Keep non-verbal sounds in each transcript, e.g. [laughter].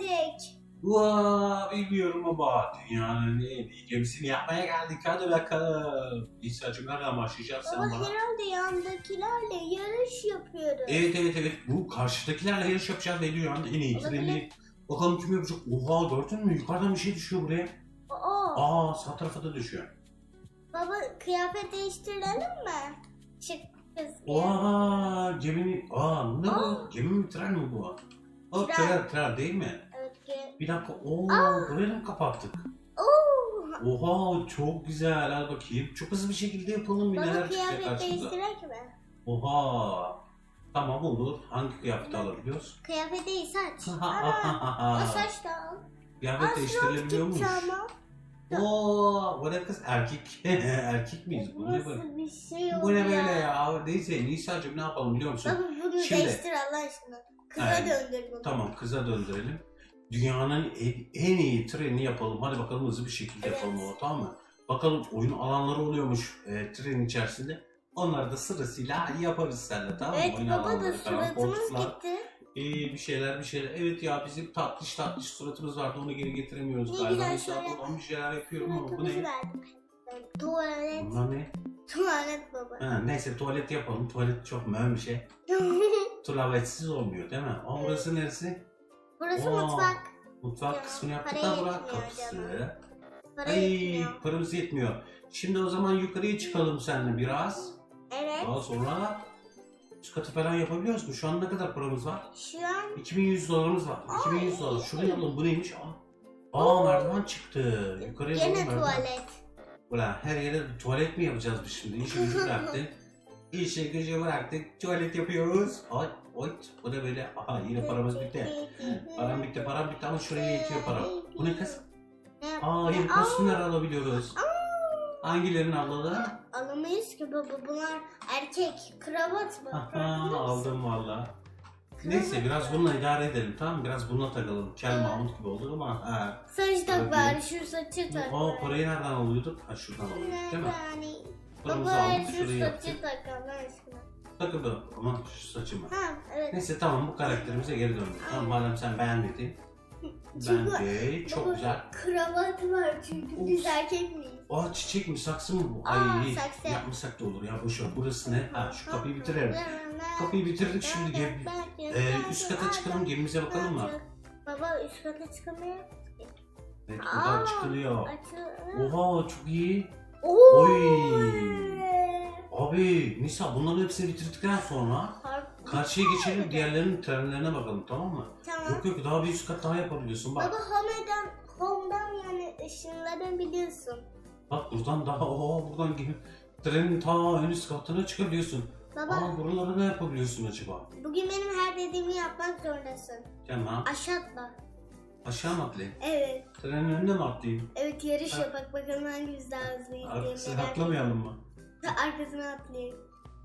gelecek. Vaa bilmiyorum ama dünyanın en iyi gemisini yapmaya geldik. Hadi bakalım. İsa'cığım nereden başlayacaksın Baba sen bana? herhalde yandakilerle yarış yapıyoruz. Evet evet evet. Bu karşıdakilerle yarış yapacağız ve dünyanın en iyi Olabilir. treni. Bakalım kim yapacak? Oha gördün mü? Yukarıdan bir şey düşüyor buraya. Aa, Aa sağ tarafa da düşüyor. baba kıyafet değiştirelim mi? Çık kız. Oha gemini... Aa ne bu? Gemi mi tren mi bu? Aa Tren. tren tren değil mi? Bir dakika. Oo burayı mı kapattık? Oo. Oha çok güzel. Al bakayım. Çok hızlı bir şekilde yapalım. Bir Baba neler çıkacak kıyafet karşımıza. değiştirek mi? Oha. Tamam olur. Hangi kıyafeti alabiliyoruz? Kıyafet değil saç. Ha. O saç da al. Kıyafet değiştirilebiliyormuş. ama. Oo, bu ne kız? Erkek. [laughs] Erkek miyiz? Bu ne böyle? Nasıl bir şey Bu ne böyle ya? Neyse Nisa'cığım ne yapalım biliyor musun? Baba bunu Şimdi- değiştir Allah aşkına. Kıza Aynen. döndür bunu. Tamam kıza döndürelim. Dünyanın en, iyi trenini yapalım. Hadi bakalım hızlı bir şekilde yapalım o tamam mı? Bakalım oyun alanları oluyormuş e, trenin içerisinde. Onları da sırasıyla yaparız seninle tamam mı? Evet Oyun baba da alanları falan, suratımız koltuklar. gitti. İyi bir şeyler bir şeyler. Evet ya bizim tatlış tatlış suratımız vardı onu geri getiremiyoruz Ne galiba. güzel şöyle bir şeyler yapıyorum ama bu Suratımızı ne? verdim. Tuvalet. Bunlar ne? Tuvalet baba. Ha, neyse tuvalet yapalım. Tuvalet çok mühim bir şey. [laughs] Tuvaletsiz olmuyor değil mi? Evet. burası neresi? Burası Oo, mutfak. Mutfak Ya, kısmını yaptık da yetmiyor kapısı. Para Ay yetmiyor. paramız yetmiyor. Şimdi o zaman yukarıya çıkalım seninle biraz. Evet. Daha sonra üst katı falan yapabiliyoruz mu? Şu an ne kadar paramız var? Şu an 2100 dolarımız var. Aa, 2100 dolar. iyi. Şuraya alalım. Bu neymiş? Aa, Aa merdiven çıktı. Yukarıya gene tuvalet. Ulan her yere tuvalet mi yapacağız biz şimdi? Gücü bıraktık. [laughs] İşi gücü bıraktık. Tuvalet yapıyoruz. Ay, oy. Bu da böyle. Aha yine paramız bitti. Param bitti, param bitti ama şuraya yetiyor para. Bu ne kız? Aa yeni kostümler alabiliyoruz. Hangilerini alalım? Alamayız ki baba bunlar erkek. Kravat mı? Aha aldım valla. Neyse biraz bununla idare edelim tamam mı? Biraz bununla takılalım. Kel Mahmut gibi olduk ama ha. Saç tak bari şu saçı tak. Aa parayı nereden alıyorduk? Ha şuradan alıyorduk değil mi? Paramızı Baba aldık şu şuraya yaptık. saçı tak Allah aşkına. Takıldı ama şu saçıma. Ha evet. Neyse tamam bu karakterimize geri döndük. Tamam madem sen beğendin. Çünkü [laughs] Bence çok baba, güzel. Kravat var çünkü biz erkek miyiz? Aa çiçek mi saksı mı bu? Aa, Ay saksı. yapmasak da olur ya boş ver. Burası ne? Ha şu kapıyı bitirelim. Kapıyı bitirdik şimdi gel. Ee, üst kata çıkalım gemimize bakalım mı? Baba üst kata çıkamıyor. Evet buradan Aa, çıkılıyor. Açıl. Oha çok iyi. Oo. Oy. Abi Nisa bunların hepsini bitirdikten sonra Harp- karşıya geçelim diğerlerinin trenlerine bakalım tamam mı? Tamam. Yok yok daha bir üst kat daha yapabiliyorsun bak. Baba home'dan, home'dan yani ışınlanabiliyorsun. Bak buradan daha oha buradan gibi trenin ta en üst katına çıkabiliyorsun. Baba Aa buralara ne yapabiliyorsun acaba? bugün benim her dediğimi yapmak zorundasın. Tamam. Aşağı atla. Aşağı mı atlayayım? Evet. Trenin önüne mi atlayayım? Evet yarış Ha. yapak bakalım hangimiz daha hızlıyız diye Arkasına merak atlamayalım mı? ettim. Arkasına atlayayım.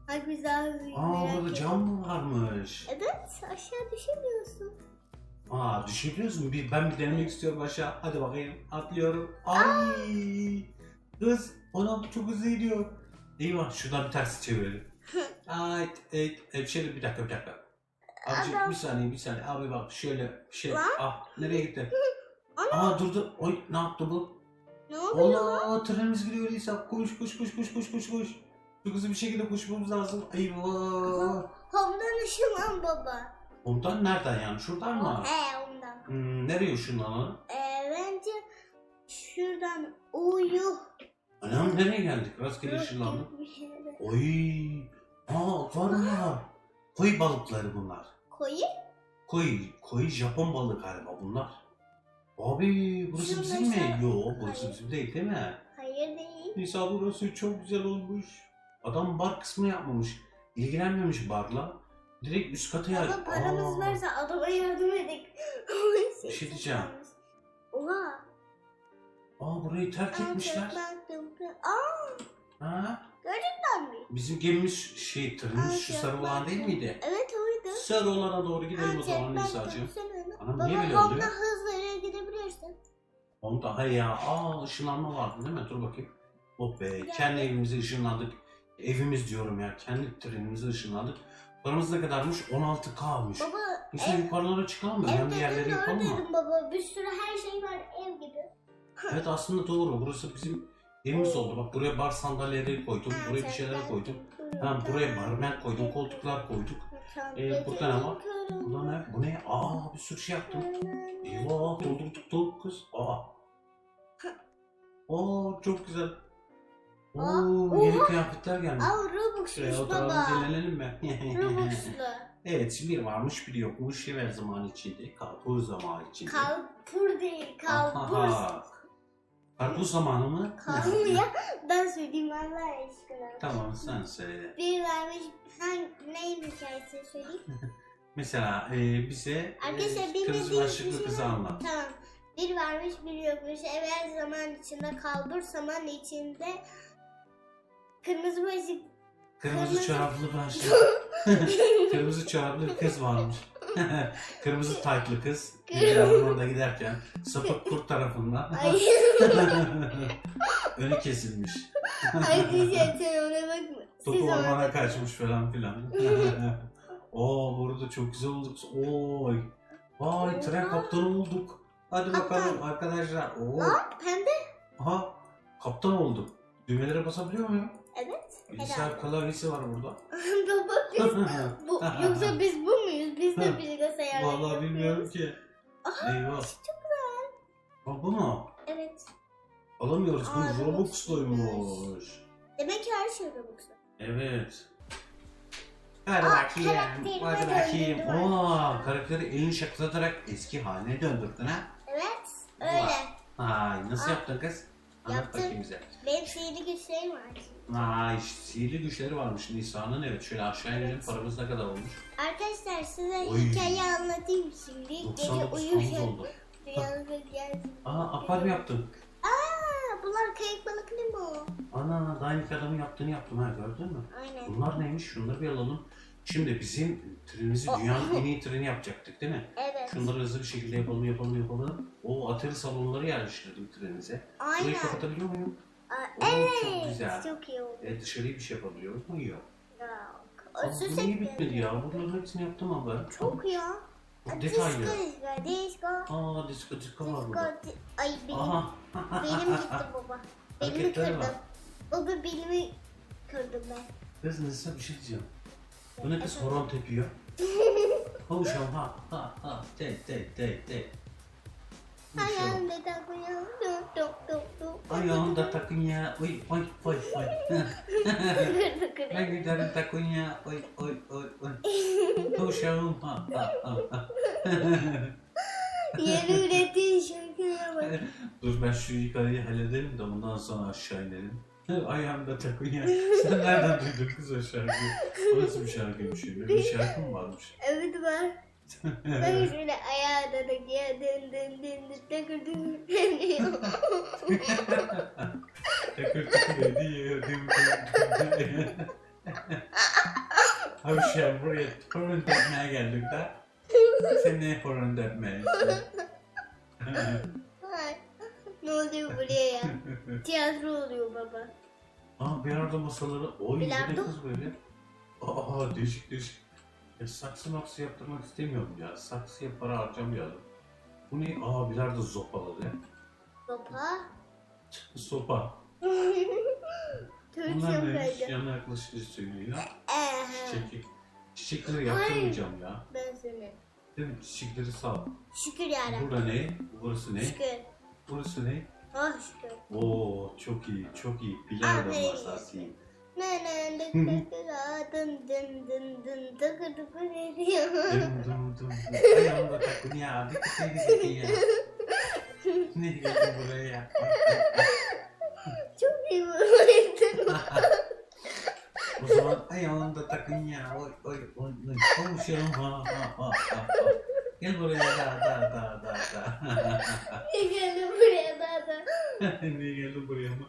Hangimiz daha hızlıyız Aa merak burada ettim. cam mı varmış? Evet aşağı düşemiyorsun. Aa düşebiliyorsun. Bir, ben bir denemek istiyorum aşağı. Hadi bakayım. Atlıyorum. Ay. Hız. Ona çok hızlı gidiyor. Eyvah şuradan bir tersi çevirelim. [laughs] Ay, evet, evet, şöyle bir dakika bir dakika. Abicim Adam- bir saniye bir saniye. Abi bak şöyle şey. Lan. Ah nereye gitti? [laughs] Ana. Aa durdu. Oy ne yaptı bu? Ne oluyor? Allah trenimiz gidiyor İsa. Koş koş koş koş koş koş koş. Çok hızlı bir şekilde koşmamız lazım. Eyvah. Home'dan ışınlan baba. Ondan nereden yani? Şuradan mı? He ondan. Hmm, nereye ışınlanalım? Ee, bence şuradan uyu. Anam nereye geldik? Rastgele ışınlandık. Oy. Aa var. Koy balıkları bunlar. Koyu. Koy, koy Japon balığı galiba bunlar. Abi burası Şunun bizim mi? aşağı- Yo burası Hayır. bizim değil değil mi? Hayır değil. Nisa burası çok güzel olmuş. Adam bar kısmını yapmamış. İlgilenmemiş barla. Direkt üst kata yer. Ama paramız Aa, varsa adama yardım edelim. [laughs] Bir şey diyeceğim. Oha. Aa burayı terk etmişler. Aa, Ha? ben mi? Bizim gemimiz şey tırımız şu sarı olan değil miydi? Evet olana doğru gidelim o zaman ben Nisa'cığım. Anam niye böyle oluyor? hızlıca gidebilirsin. Onda hayır ya. Aa ışınlanma vardı değil mi? Dur bakayım. Oh be. Kendi evimize ışınlandık. Evimiz diyorum ya. Kendi trenimize ışınlandık. Paramız ne kadarmış? 16K almış. Baba İşte Evet. yukarılara çıkalım mı? Ev Önemli yerleri dediğin doğru yapalım mı? dedim baba. Bir sürü her şey var ev gibi. Evet aslında doğru. Burası bizim evimiz oldu. Bak buraya bar sandalyeleri koydum. Buraya bir şeyler koydum. Tamam buraya barmen koydum. Koltuklar koyduk. Ee, ne var? Burada ne? Bu ne? Aa bir sürü şey yaptım. Eyvah doldurduk dolduk kız. Aa. Aa çok güzel. Oo Aa, yeni oha. kıyafetler gelmiş. Aa Robux'muş Şuraya oturalım baba. dinlenelim mi? Robux'lu. [laughs] evet şimdi bir varmış bir yokmuş. Her zaman içinde. Karpuz zamanı içinde. Kalpur değil, kalpur. Aha. Karpuz zamanı mı? Kalpur ya. Ben söyleyeyim Allah aşkına. tamam sen söyle. Bir vermiş, hangi, neyin hikayesini söyleyeyim? [laughs] Mesela e, bize Arkadaşlar e, bilmediğiniz kırmızı başlıklı kızı anlat. Tamam. Bir varmış bir yokmuş. Evvel zaman içinde kalbur zaman içinde kırmızı başlık Kırmızı Kırmızı- çoraplı başlık. [laughs] [laughs] kırmızı çoraplı bir kız varmış. kırmızı taytlı kız. Bir ormanda giderken sapık kurt tarafından [laughs] Ay, [laughs] önü kesilmiş. arkadaşlar sen ona bakma. Topu Siz ormana kaçmış falan filan. [laughs] Oo burada çok güzel olduk. Oy. Vay tren kaptanı olduk. Hadi bakalım arkadaşlar. Oo. Aa, pembe. Aha kaptan olduk. Düğmelere basabiliyor muyum? Evet. Bilgisayar klavyesi var burada. Baba biz bu, yoksa biz bu muyuz? Biz de bilgisayar Vallahi bilmiyorum ki. Aha, Eyvah. çok güzel. Aa, bu mu? Evet. Alamıyoruz. Aa, Bu Robux'luymuş. Demek ki her şey Robux'lu. Evet. Hadi Aa, bakayım. karakterime Hadi bakayım. döndürdüm karakteri elini şaklatarak eski haline döndürdün ha. Evet. Vay. Öyle. Ay nasıl yaptın kız? Anlat yaptım. bakayım bize. Benim sihirli güçlerim var. Ay sihirli güçleri varmış Nisa'nın. Evet şöyle aşağı inelim. Paramız ne kadar olmuş? Arkadaşlar size Oy. hikaye anlatayım şimdi. Gece 99 paramız uyurken oldu. rüyanıza gelsin. Aa akvaryum yaptım. Aa, bunlar kayık balıklı mı? Ana daha ilk adamın yaptığını yaptım ha gördün mü? Aynen. Bunlar neymiş? Şunları bir alalım. Şimdi bizim trenimizi dünyanın en iyi treni yapacaktık değil mi? Evet. Şunları hızlı bir şekilde yapalım yapalım yapalım. O atari salonları yerleştirdim trenimize. Burayı Aynen. kapatabiliyor muyum? Aa, Oo, evet. çok güzel. Çok iyi oldu. E, dışarıya bir şey yapabiliyoruz mu? Yok. Yok. Bu niye bitmedi ya? Bunların hepsini yaptım ama. Çok ya. Disco, detaylı. disco, disco. Aa disko disko var Disco, burada. Ay benim, Aha. benim gitti baba. Hareketler kırdım. var. Baba belimi kırdım ben. Kız Nisa bir şey diyeceğim. Bu ne kız horon tepiyor? [laughs] Kavuşalım ha ha ha te te te te. Kavuşalım. Ayağımda takıyor. Tuk. Ayağımda takın ya. Oy oy oy oy. [laughs] Ben giderim takın ya. Oy oy oy oy. Kavuşalım ha ha ha. Yeni ürettiğin şarkıya [laughs] bak. Dur ben şu yukarıyı halledelim de ondan sonra aşağı inelim. Ayağımda takın ya. [laughs] Sen nereden duydun kız o şarkıyı? O nasıl bir şarkıymış öyle? Bir şarkı mı varmış? Evet var. [laughs] Ben şöyle ayağa da takıyor. Dın dın dın dın takır dın. Takır takır ediyor. dım dım dım. Hemşire buraya horon tepmeye geldik de. Sen ne horon tepmeye istiyorsun? Oluyor buraya ya? [laughs] Tiyatro oluyor baba. Aa bilardo masaları. Oy bu ne Bilardo? kız böyle? Aa değişik değişik. Ya saksı maksı yaptırmak istemiyorum ya. Saksıya para harcamayalım. Bu ne? Aa bilardo zopaları. Baba. Sopa. [laughs] Türkçe Bunlar neymiş? kaydı. Yanına yaklaşınca söylüyor. Ehe. Çiçek. Çiçekleri yaptırmayacağım ya. Ben seni. Değil mi? Çiçekleri sağ. Şükür yarabbim. Burada ne? Burası ne? Şükür. Burası ne? Oh şükür. Oo çok iyi, çok iyi. Bilardo Aferin. masası. Ne ne ne ne dın dın dın dın tıkır tıkır ediyor. Dım dım dım. Ayağımda takın ya. Bir kısa bir ya. Ne geldi buraya ya? Çok iyi vurmaydın. o zaman ayağımda takın ya. Oy oy oy. Konuşalım ha ha ha ha. Gel buraya da da da da da. Ne geldi buraya da da.